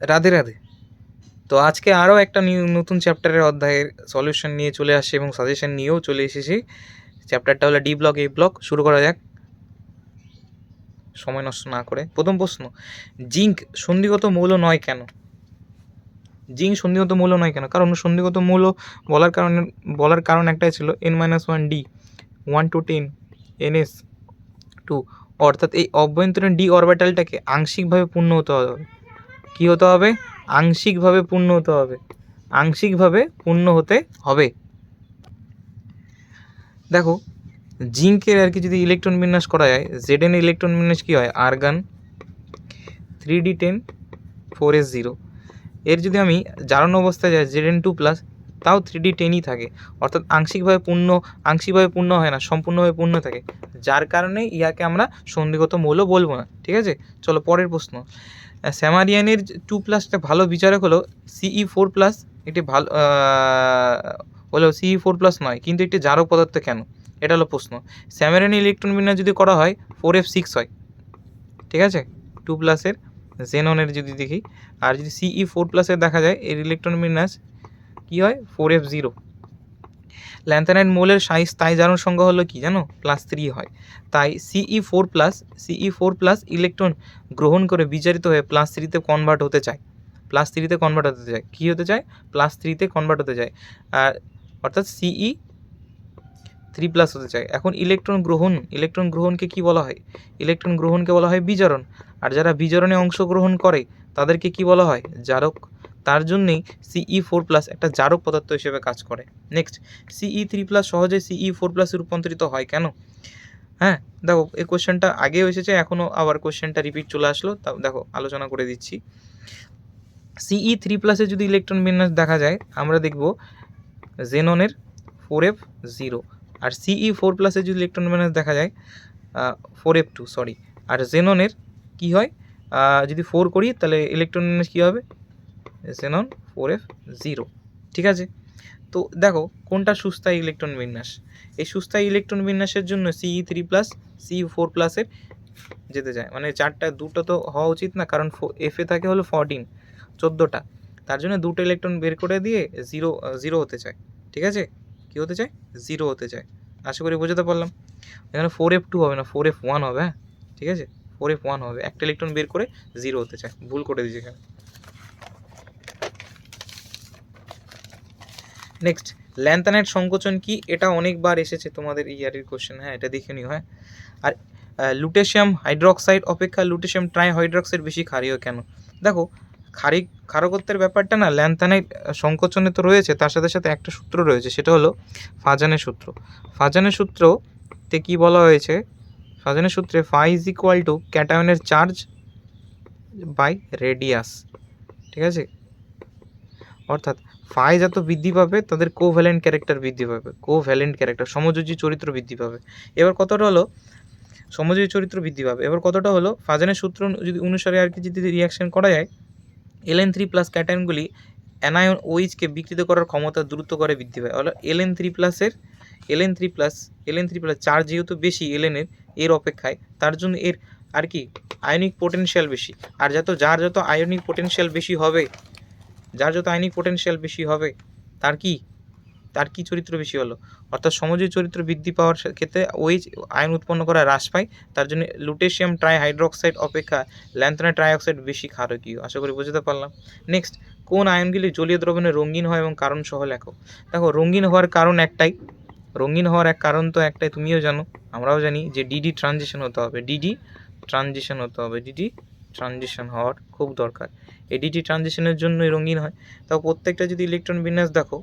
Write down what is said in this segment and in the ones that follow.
রাধে রাধে। তো আজকে আরও একটা নিউ, নতুন চ্যাপ্টারের অধ্যায়ের সলিউশন নিয়ে চলে আসছে এবং সাজেশন নিয়েও চলে এসেছি। চ্যাপ্টারটা হলো ডি ব্লক, এ ব্লক। শুরু করা যাক। সময় নষ্ট না করে। প্রথম প্রশ্ন, জিঙ্ক সন্ধিগত মৌল নয় কেন? জিঙ্ক সন্ধিগত মৌল নয় কেন? কারণ সন্ধিগত মৌল বলার কারণে, বলার কারণ একটাই ছিল N minus one D. One two ten N S two. অর্থাৎ এই অভ্যন্তরীণ ডি অরবিটালটাকে আংশিকভাবে পূর্ণ হতে হবে। কী হতে হবে? আংশিকভাবে পূর্ণ হতে হবে। আংশিকভাবে পূর্ণ হতে হবে। দেখো, জিঙ্কের আর কি যদি ইলেকট্রন বিন্যাস করা যায় জেড এন ইলেকট্রন বিন্যাস কী হয়? Argon. Three D ten four S zero এর যদি আমি জারণ অবস্থায় যাই জেড এন টু প্লাস তাও থ্রি ডি টেনই থাকে। অর্থাৎ আংশিকভাবে পূর্ণ আংশিকভাবে পূর্ণ হয় না, সম্পূর্ণভাবে পূর্ণ থাকে। যার কারণে ইয়াকে আমরা সন্ধিগত মৌল বলব না, ঠিক আছে? চলো পরের প্রশ্ন। স্যামারিয়ানের টু প্লাসটা ভালো বিচারক হলো সিই ফোর প্লাস একটি ভালো হলো সিই ফোর প্লাস নয়, কিন্তু একটি জারক পদার্থ কেন? এটা হলো প্রশ্ন। স্যামারিয়ান ইলেকট্রন বিন্যাস যদি করা হয় ফোর এফ সিক্স হয়। ঠিক আছে? টু প্লাসের জেননের যদি দেখি, আর যদি সিই ফোর প্লাসের দেখা যায়, এর ইলেকট্রন বিন্যাস কী হয়? ফোর এফ জিরো ল্যান্থানাইট মৌলের সাইজ, তাই জারণ সংখ্যা হলো কি জানো? প্লাস থ্রি হয়। তাই C E four plus C E four plus electron গ্রহণ করে বিচারিত হয়ে প্লাস থ্রিতে কনভার্ট হতে চায়। প্লাস থ্রিতে কনভার্ট হতে চায়। কী হতে চায়? প্লাস থ্রিতে কনভার্ট হতে চায়। আর অর্থাৎ সিই থ্রি প্লাস হতে চায়। এখন ইলেকট্রন গ্রহণ ইলেকট্রন গ্রহণকে কি বলা হয়? ইলেকট্রন গ্রহণকে বলা হয় বিজারণ। আর যারা বিজারণে অংশগ্রহণ করে, তাদেরকে কি বলা হয়? জারক তার জন্যেই সিই ফোর প্লাস একটা জারক পদার্থ হিসেবে কাজ করে। নেক্সট সিই থ্রি প্লাস সহজে সিই ফোর প্লাসে রূপান্তরিত হয় কেন? হ্যাঁ দেখো, এই কোশ্চেনটা আগেও এসেছে এখনও আবার কোশ্চেনটা রিপিট চলে আসলো। তা, দেখো, আলোচনা করে দিচ্ছি। সিই থ্রি প্লাসে যদি ইলেকট্রন বিন্যাস দেখা যায়, আমরা দেখব জেননের ফোর এফ জিরো আর সিই ফোর প্লাসে যদি ইলেকট্রন বিন্যাস দেখা যায় ফোর এফ টু সরি আর জেননের কী হয়? যদি ফোর করি, তাহলে ইলেকট্রন বিন্যাস কী হবে? Xenon four F, zero. ঠিক আছে? তো দেখো, কোনটা সুস্থায়ী ইলেকট্রন বিন্যাস? এই সুস্থায়ী ইলেকট্রন বিন্যাসের জন্য সিই থ্রি প্লাস সিই ফোর প্লাসের যেতে যায় মানে চারটা, দুটো তো হওয়া উচিত না, কারণ এফে থাকে হলো ফোরটিন চোদ্দোটা। তার জন্য দুটো ইলেকট্রন বের করে দিয়ে জিরো জিরো হতে চায়। ঠিক আছে? কী হতে চায়? জিরো হতে চায়। আশা করি বোঝাতে পারলাম। এখানে ফোর এফ টু হবে না ফোর এফ ওয়ান হবে হ্যাঁ? ঠিক আছে? ফোর এফ ওয়ান হবে। একটা ইলেকট্রন বের করে জিরো হতে চায়। ভুল করে দিয়েছে এখানে। নেক্সট ল্যান্থানাইট সংকোচন কি? এটা অনেকবার এসেছে তোমাদের ইয়ারের কোশ্চেন হ্যাঁ এটা দেখে নিও হ্যাঁ। আর লুটেশিয়াম হাইড্রোক্সাইড অপেক্ষা লুটেশিয়াম ট্রাই হাইড্রোক্সাইড বেশি ক্ষারীয় কেন? দেখো ক্ষারিক ক্ষারকত্বের ব্যাপারটা না ল্যান্থানাইট সংকোচনে তো রয়েছে, তার সাথে সাথে একটা সূত্র রয়েছে, সেটা হলো ফাজানের সূত্র। ফাজানের সূত্রতে কি বলা হয়েছে? ফাজানের সূত্রে ফাই ইজ ইকুয়াল টু ক্যাটায়নের চার্জ বাই রেডিয়াস ঠিক আছে? অর্থাৎ ফাই যত বৃদ্ধি পাবে, তাদের কোভ্যালেন্ট ক্যারেক্টার বৃদ্ধি পাবে কোভ্যালেন্ট ক্যারেক্টার সমযোজী চরিত্র বৃদ্ধি পাবে। এবার কতটা হলো? সমযোজী চরিত্র বৃদ্ধি পাবে। এবার কতটা হলো? ফাজানের সূত্র যদি অনুসারে আর কি যদি রিয়াকশন করা যায় এলএন থ্রি প্লাস ক্যাটায়নগুলি অ্যানায়ন ওইচকে বিকৃত করার ক্ষমতা দ্রুত করে বৃদ্ধি পায়। হলো এলএন থ্রি প্লাসের L N three plus L N three plus charge যেহেতু বেশি এলএনের এর অপেক্ষায়, তার জন্য এর আর কি আয়নিক পোটেনশিয়াল বেশি। আর যত, যার যত আয়নিক পোটেনশিয়াল বেশি হবে যার যত আয়নিক পোটেনশিয়াল বেশি হবে, তার কি? তার কি চরিত্র বেশি হলো? অর্থাৎ সমযোজী চরিত্র বৃদ্ধি পাওয়ার ক্ষেত্রে ওই আয়ন উৎপন্ন করা হ্রাস পায়, তার জন্য লুটেশিয়াম ট্রাই হাইড্রোক্সাইড অপেক্ষা ল্যান্থনা ট্রাইঅক্সাইড বেশি ক্ষারকীয়। আশা করি বুঝতে পারলাম। নেক্সট কোন আয়নগুলি জলীয় দ্রবণে রঙিন হয় এবং কারণ সহ লেখো দেখো, রঙিন হওয়ার কারণ একটাই। রঙিন হওয়ার এক কারণ তো একটাই, তুমিও জানো, আমরাও জানি যে ডিডি ট্রানজিশন হতে হবে। ডিডি ট্রানজিশন হতে হবে। ডিডি ট্রানজিশন হওয়ার খুব দরকার। এই ডিডি ট্রানজিশনের জন্যই রঙিন হয়। তাও প্রত্যেকটা যদি ইলেকট্রন বিন্যাস দেখো,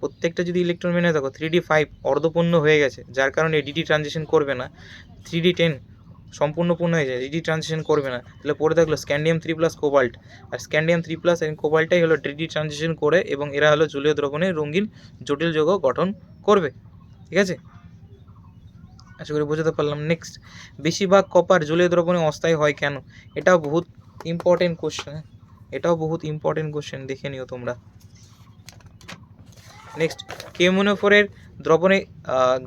প্রত্যেকটা যদি ইলেকট্রন বিন্যাস দেখো থ্রি ডি ফাইভ অর্ধপূর্ণ হয়ে গেছে, যার কারণে ডিডি ট্রানজিশন করবে না। থ্রি ডি টেন সম্পূর্ণ পূর্ণ হয়ে যায় ডিডি ট্রানজিশন করবে না। তাহলে পড়ে থাকল স্ক্যান্ডিয়াম থ্রি প্লাস কোবাল্ট আর স্ক্যান্ডিয়াম থ্রি প্লাস এবং কোবাল্টাই হলো ডিডি ট্রানজিশন করে এবং এরা হলো জলীয় দ্রবণে রঙিন, জটিল যৌগ গঠন করবে। ঠিক আছে? আশা করি বোঝাতে পারলাম। নেক্সট বেশিরভাগ কপার জলীয় দ্রবণে অস্থায়ী হয় কেন? এটাও বহুত ইম্পর্টেন্ট কোশ্চেন এটাও বহুত ইম্পর্টেন্ট কোশ্চেন দেখে নিও তোমরা। নেক্সট কেমোনোফোরের দ্রবণে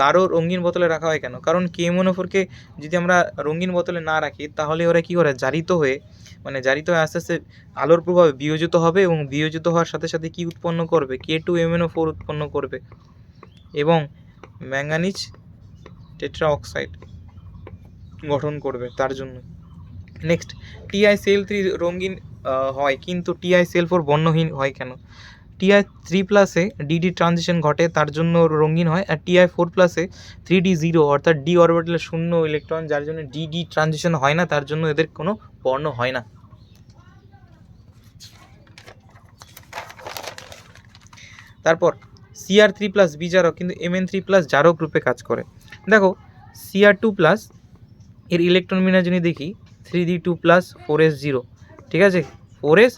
গাঢ় রঙিন বোতলে রাখা হয় কেন? কারণ কেমোনোফোরকে যদি আমরা রঙিন বোতলে না রাখি, তাহলে ওরা কী করে? জারিত হয়ে মানে জারিত হয়ে আস্তে আস্তে আলোর প্রভাবে বিয়োজিত হবে এবং বিয়োজিত হওয়ার সাথে সাথে কি উৎপন্ন করবে? কে টু এমএনও ফোর উৎপন্ন করবে। এবং ম্যাঙ্গানিজ টেট্রা অক্সাইড গঠন করবে তার জন্য নেক্সট টিআই সেল থ্রি রঙিন হয়। কিন্তু টিআই সেল ফোর বর্ণহীন হয় কেন? টিআই থ্রি প্লাসে ডিডি ট্রানজিশন ঘটে, তার জন্য রঙিন হয়। আর টিআই ফোর প্লাসে থ্রি ডি জিরো অর্থাৎ ডি অরবিটালে শূন্য ইলেকট্রন যার জন্য ডিডি ট্রানজিশন হয় না, তার জন্য এদের কোনো বর্ণ হয় না। তারপর সিআর থ্রি প্লাস বিজারক কিন্তু এমএন থ্রি প্লাস জারক রূপে কাজ করে। দেখো সিআর টু প্লাস এর ইলেকট্রন মিনা যদি দেখি three D two plus four S zero ঠিক আছে? Four S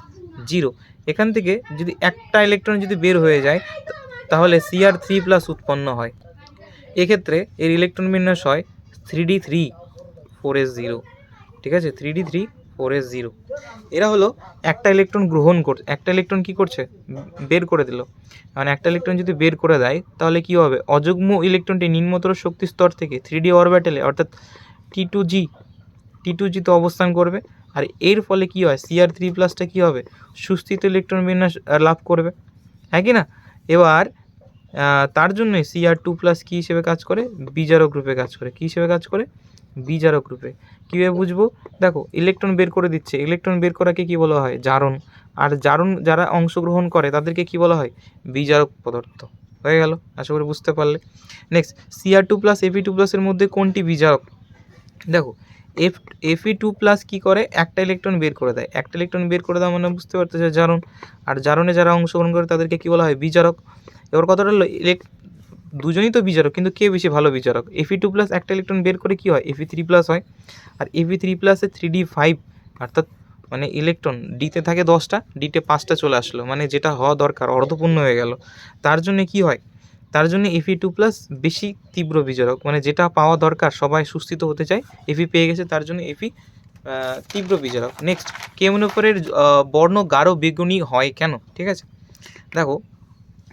zero. এখান থেকে যদি একটা ইলেকট্রন যদি বের হয়ে যায়, তাহলে সিআর থ্রি প্লাস উৎপন্ন হয়। এক্ষেত্রে এর ইলেকট্রন বিন্যাস হয় three D three four S zero ঠিক আছে? Three D three four S zero এরা হলো একটা ইলেকট্রন গ্রহণ করছে একটা ইলেকট্রন কি করছে? বের করে দিল। মানে একটা ইলেকট্রন যদি বের করে দেয়, তাহলে কি হবে? অযুগ্ম ইলেকট্রনটি নিম্নতর শক্তি স্তর থেকে থ্রি ডি অরবিটালে অর্থাৎ টি টু জি টি টু জিতে অবস্থান করবে। আর এর ফলে কি হয়? সিআর থ্রি প্লাসটা কী হবে? সুস্থিত ইলেকট্রন বিন্যাস লাভ করবে। হ্যাঁ কি না? এবার তার জন্যই সিআর টু প্লাস কী হিসেবে কাজ করে? বিজারক রূপে কাজ করে। কী হিসেবে কাজ করে? বিজারক রূপে। কীভাবে বুঝব? দেখো ইলেকট্রন বের করে দিচ্ছে। ইলেকট্রন বের করাকে কী বলা হয়? জারণ। আর জারণ যারা অংশগ্রহণ করে, তাদেরকে কী বলা হয়? বিজারক পদার্থ। হয়ে গেল? আশা করি বুঝতে পারলে। Next CR two plus EP two প্লাসের মধ্যে কোনটি বিজারক? দেখো এফ এফি টু প্লাস কী করে? একটা ইলেকট্রন বের করে দেয়। একটা ইলেকট্রন বের করে দেওয়া মানে বুঝতে পারতেছে জারণ। আর জারণে যারা অংশগ্রহণ করে তাদেরকে কী বলা হয়? বিজারক। এবার কথাটা হলো ইলেক দুজনই তো বিজারক, কিন্তু কে বেশি ভালো বিজারক? এফি টু প্লাস একটা ইলেকট্রন বের করে কী হয়? এফি থ্রি প্লাস হয়। আর এফি থ্রি প্লাসে থ্রি ডি ফাইভ অর্থাৎ মানে ইলেকট্রন ডিতে থাকে দশটা ডিতে পাঁচটা চলে আসলো। মানে যেটা হওয়া দরকার, অর্ধপূর্ণ হয়ে গেল। তার জন্য কি হয়? তার জন্য এফি টু প্লাস বেশি তীব্র বিজারক। মানে যেটা পাওয়া দরকার, সবাই সুস্থিত হতে চায় এফি পেয়ে গেছে, তার জন্য এফি তীব্র বিজারক। নেক্সট কেমনোফোরের বর্ণ গাঢ় বেগুনি হয় কেন? ঠিক আছে? দেখো,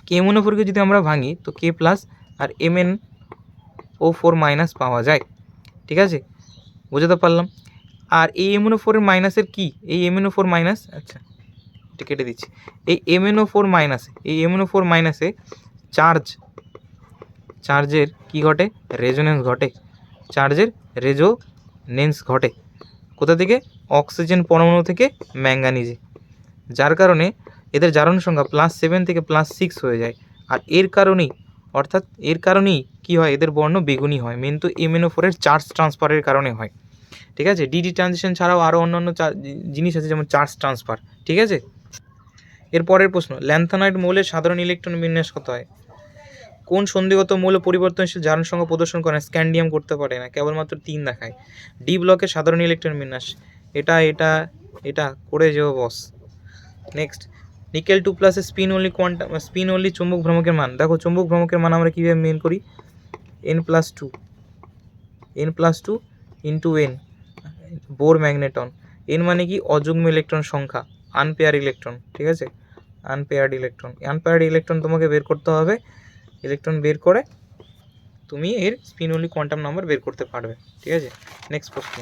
কেমনোফোরকে যদি আমরা ভাঙি, তো কে প্লাস আর M N O four minus পাওয়া যায়। ঠিক আছে? বোঝাতে পারলাম? আর এই এমএনও ফোরের মাইনাসের কী? এই এমএনও ফোর মাইনাস আচ্ছা এটা কেটে দিচ্ছি। এই এমএনও ফোর মাইনাসে এই এমএনও ফোর মাইনাসে চার্জ চার্জের কি ঘটে? রেজোনেন্স ঘটে। চার্জের রেজোনেন্স ঘটে। কোথা থেকে? অক্সিজেন পরমাণু থেকে ম্যাঙ্গানিজে। যার কারণে এদের জারণ সংখ্যা প্লাস সেভেন থেকে প্লাস সিক্স হয়ে যায়। আর এর কারণেই, অর্থাৎ এর কারণেই কি হয়? এদের বর্ণ বেগুনি হয়। মেন তো এমএনও ফোরের চার্জ ট্রান্সফারের কারণে হয়। ঠিক আছে? ডিডি ট্রানজিশন ছাড়াও আরও অন্যান্য জিনিস আছে যেমন চার্জ ট্রান্সফার ঠিক আছে? এর পরের প্রশ্ন ল্যান্থানাইট মৌলের সাধারণ ইলেকট্রন বিন্যাস কত হয়? কোন সন্ধিগত মৌল পরিবর্তনশীল জারণ সংখ্যা প্রদর্শন করে স্ক্যান্ডিয়াম করতে পারে না, কেবলমাত্র তিন দেখায়। ডি ব্লকে সাধারণ ইলেকট্রন বিন্যাস। এটা এটা এটা, করে যেও বস। নেক্সট, নিকেল টু প্লাসের spin only quantum spin only চুম্বক ভ্রমকের মান। দেখো, চুম্বক ভ্রমকের মান আমরা কীভাবে মেন করি? N plus two N plus two into N Bohr magneton. N মানে কি? অযুগ্ম ইলেকট্রন সংখ্যা আনপেয়ার ইলেকট্রন, ঠিক আছে? Unpaired electron. আনপেয়ার্ড ইলেকট্রন তোমাকে বের করতে হবে ইলেকট্রন বের করে তুমি এর স্পিনলি কোয়ান্টাম নাম্বার বের করতে পারবে, ঠিক আছে? নেক্সট প্রশ্ন।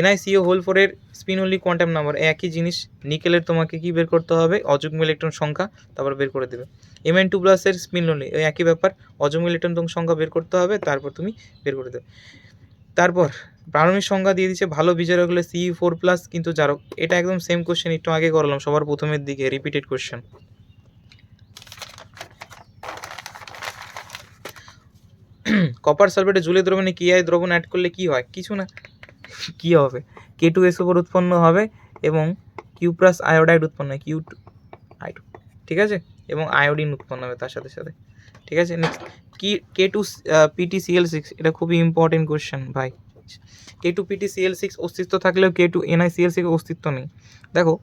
এনআইসিও হোল ফোরের স্পিনলি কোয়ান্টাম নাম্বার একই জিনিস নিকেলের তোমাকে কি বের করতে হবে? অযুগ্ম ইলেকট্রন সংখ্যা, তারপর বের করে দেবে। এম এন টু প্লাসের স্পিনলি ওই একই ব্যাপার অযুগ্ম ইলেকট্রন তোমার সংখ্যা বের করতে হবে, তারপর তুমি বের করে দেবে। তারপর, প্রারম্ভিক সংখ্যা দিয়ে দিচ্ছে, ভালো বিজারক হলে সি ফোর প্লাস কিন্তু জারক এটা একদম সেম কোশ্চেন একটু আগে করলাম, সবার প্রথমের দিকে রিপিটেড কোশ্চেন কপার সালফেটে জুলে দ্রবণে কি আই দ্রবণ অ্যাড করলে কি হয়? কিছু না। কি হবে? কে টু এস ওপর উৎপন্ন হবে এবং কিউ প্লাস আয়োডাইড উৎপন্ন হয়। কিউ টু আইড ঠিক আছে? এবং আয়োডিন উৎপন্ন হবে তার সাথে সাথে। ঠিক আছে? নেক্সট কি K two PT CL six এটা খুবই ইম্পর্টেন্ট কোয়েশ্চেন ভাই। K two PT CL six অস্তিত্ব থাকলেও K two NI CL six অস্তিত্ব নেই। দেখো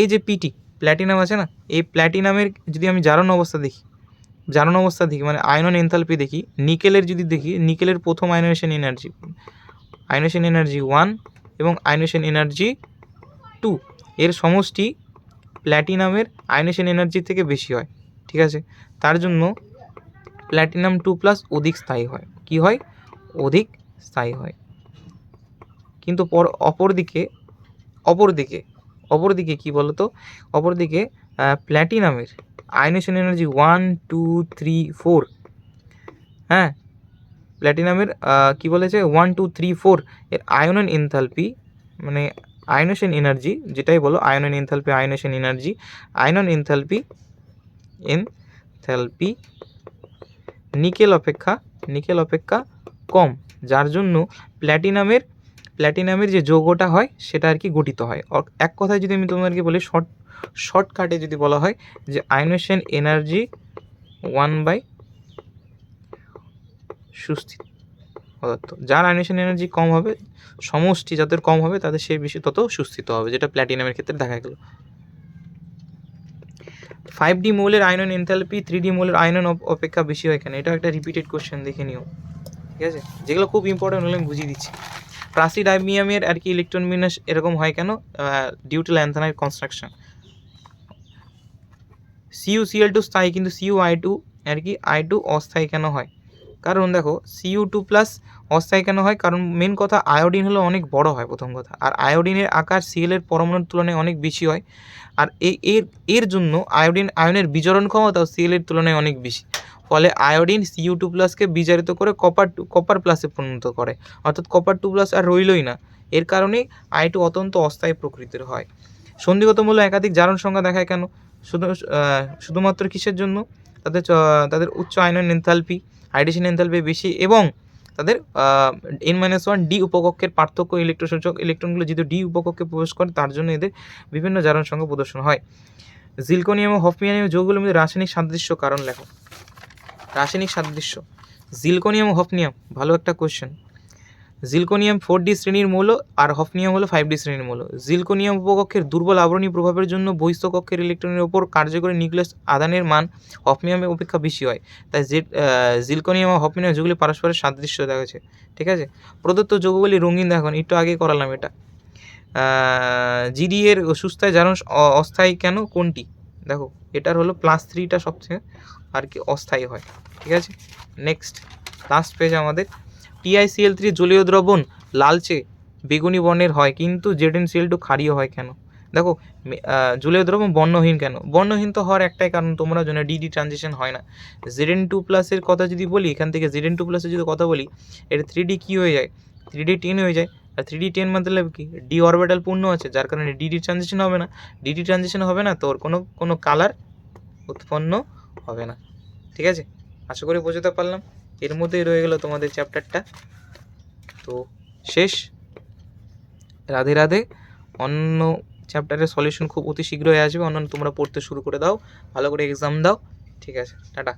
এ যে পিটি প্ল্যাটিনাম আছে না? এই প্ল্যাটিনামের যদি আমি জারণ অবস্থা দেখি জারণ অবস্থা দেখি মানে আয়নন এনথালপি দেখি, নিকেলের যদি দেখি, নিকেলের প্রথম ionisation energy ionisation energy one এবং আয়নেশন এনার্জি টু, এর সমষ্টি প্ল্যাটিনামের আয়নেশন এনার্জি থেকে বেশি হয়, ঠিক আছে? তার জন্য প্ল্যাটিনাম টু প্লাস অধিক স্থায়ী হয়। কি হয়? অধিক স্থায়ী হয়। কিন্তু পর অপরদিকে অপরদিকে অপরদিকে কী বলো তো অপরদিকে প্ল্যাটিনামের ionisation energy one, two, three, four. হ্যাঁ প্ল্যাটিনামের কী বলেছে? ওয়ান, টু, থ্রি, ফোর এর আয়নন এনথালপি মানে আয়নেশন এনার্জি, যেটাই বলো আয়নন এনথালপি আয়নেশন এনার্জি আয়নন এনথালপি এনথালপি, নিকেল অপেক্ষা নিকেল অপেক্ষা কম। যার জন্য প্ল্যাটিনামের প্ল্যাটিনামের যে যৌগটা হয়, সেটা আর কি গঠিত হয়। এক কথায় যদি আমি তোমাদেরকে বলি, শর্ট শর্টকাটে যদি বলা হয় যে আয়নেশন এনার্জি ওয়ান বাই সুস্থিত পদার্থ। যার আয়নেশন এনার্জি কম হবে, সমষ্টি যাদের কম হবে, তাদের সেই বেশি তত সুস্থিত হবে, যেটা প্ল্যাটিনামের ক্ষেত্রে দেখা গেল। ফাইভ ডি মোলের আয়নন এনথালপি থ্রি ডি মোলের আয়নন অপ- অপেক্ষা বেশি হয় কেন? এটা একটা রিপিটেড কোশ্চেন দেখে নিও। ঠিক আছে? যেগুলো খুব ইম্পর্টেন্ট হলে আমি বুঝিয়ে দিচ্ছি। প্রাসিডাইমিয়ামের আর কি ইলেকট্রন বিন্যাস এরকম হয় কেন? Due to lanthanide contraction CU CL two স্থায়ী, কিন্তু সিইউ আই টু আর কি আই টু অস্থায়ী কেন হয়? কারণ দেখো সিইউ টু প্লাস অস্থায়ী কেন হয়? কারণ মেন কথা আয়োডিন হলো অনেক বড় হয়, প্রথম কথা। আর আয়োডিনের আকার সিএলের পরমাণুর তুলনায় অনেক বেশি হয়। আর এর এর জন্য আয়োডিন, আয়নের বিজারণ ক্ষমতাও সিএলের তুলনায় অনেক বেশি। ফলে আয়োডিন সিইউ টু প্লাসকে বিজারিত করে কপার টু, কপার প্লাসে পরিণত করে। অর্থাৎ কপার টু প্লাস আর রইলই না। এর কারণেই আই টু অত্যন্ত অস্থায়ী প্রকৃতির হয়। সন্ধিগত মূল্য একাধিক জারণ সংখ্যা দেখায় কেন? শুধু শুধুমাত্র কিসের জন্য? তাদের তাদের উচ্চ আয়নন এনথালপি হাইড্রেশন এনথালপি বেশি এবং তাদের এন মাইনাস ওয়ান ডি উপকক্ষের পার্থক্য ইলেকট্রোসূচক ইলেকট্রনগুলো যেহেতু ডি উপকক্ষে প্রবেশ করে, তার জন্য এদের বিভিন্ন জারণ সংখ্যা প্রদর্শন হয়। জিলকোনিয়াম ও হফনিয়াম যৌগগুলোর মধ্যে রাসায়নিক সাদৃশ্য কারণ লেখো। রাসায়নিক সাদৃশ্য। জিলকোনিয়াম ও হফনিয়াম ভালো একটা কোশ্চেন জিলকোনিয়াম ফোর ডি শ্রেণির মৌল আর হফনিয়াম হলো ফাইভ ডি শ্রেণির মৌল। জিলকোনিয়াম উপকক্ষের দুর্বল আবরণী প্রভাবের জন্য বহিস্থ কক্ষের ইলেকট্রনের ওপর কার্যকরী নিউক্লিয়াস আদানের মান হফনিয়ামের অপেক্ষা বেশি হয়। তাই জিলকোনিয়াম ও হফনিয়াম যেগুলি পারস্পরের সাদৃশ্য দেখা গেছে ঠিক আছে? প্রদত্ত যৌগগুলি রঙিন দেখুন, একটু আগে করালাম এটা। জিডি এর সুস্থায় জারণ অস্থায়ী কেন? কোনটি? দেখো, এটার হলো প্লাস থ্রিটা সবচেয়ে আর কি অস্থায়ী হয়। ঠিক আছে? নেক্সট লাস্ট পেজ আমাদের। টিআইসিএল থ্রি জলীয় দ্রবণ লালচে বেগুনি বর্ণের হয়, কিন্তু জেডেন সিএল টু ক্ষারীয় হয় কেন? দেখো জলীয় দ্রবণ বর্ণহীন কেন? বর্ণহীন তো হওয়ার একটাই কারণ, তোমরা জানো ডিডি ট্রানজিশন হয় না। জেডেন টু প্লাসের কথা যদি বলি, এখান থেকে জেডেন টু প্লাসের যদি কথা বলি এটা থ্রি ডি কী হয়ে যায়? থ্রি ডি টেন হয়ে যায়। আর থ্রি ডি টেন মতলব কি? ডি অরবিটাল পূর্ণ আছে, যার কারণে ডিডি ট্রানজেকশন হবে না। ডিডি ট্রানজেকশন হবে না, তোর কোনো কোনো কালার উৎপন্ন হবে না। ঠিক আছে? আশা করি বোঝাতে পারলাম। এর মধ্যেই রয়ে গেল তোমাদের চ্যাপ্টারটা তো শেষ। রাধে রাধে। অন্য চ্যাপ্টারের সলিউশন খুব অতি শীঘ্রই আসবে। অন্য তোমরা পড়তে শুরু করে দাও। ভালো করে এক্সাম দাও। ঠিক আছে। টাটা।